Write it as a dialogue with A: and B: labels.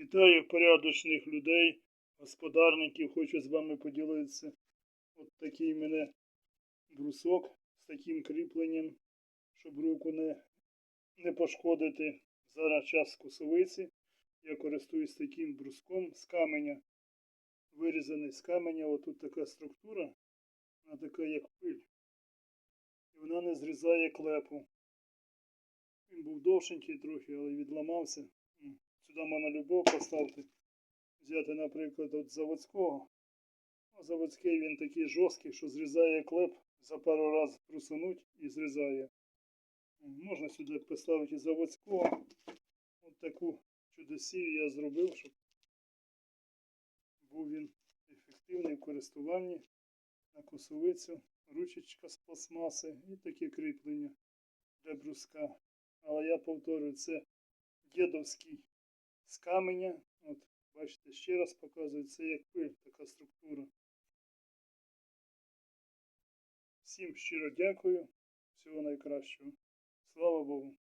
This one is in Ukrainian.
A: Вітаю порядочних людей, господарників. Хочу з вами поділитися. От такий мене брусок з таким кріпленням, щоб руку не, не пошкодити. Зараз час косовиці. Я користуюсь таким бруском з каменя. Вирізаний з каменя. Отут така структура. Вона така, як пиль. І вона не зрізає клепу. Він був довшенький трохи, але відламався. Сюди можна любов поставити. Взяти, наприклад, от заводського. Ну, заводський він такий жорсткий, що зрізає клеп, за пару разів просунуть і зрізає. Можна сюди поставити заводського. От таку чудосію я зробив, щоб був він ефективний в користуванні на косовицю, ручечка з пластмаси і таке кріплення для бруска. Але я повторюю, це дідовський з каменя. От, бачите, ще раз показую, це як пиль, така структура. Всім щиро дякую. Всього найкращого. Слава Богу.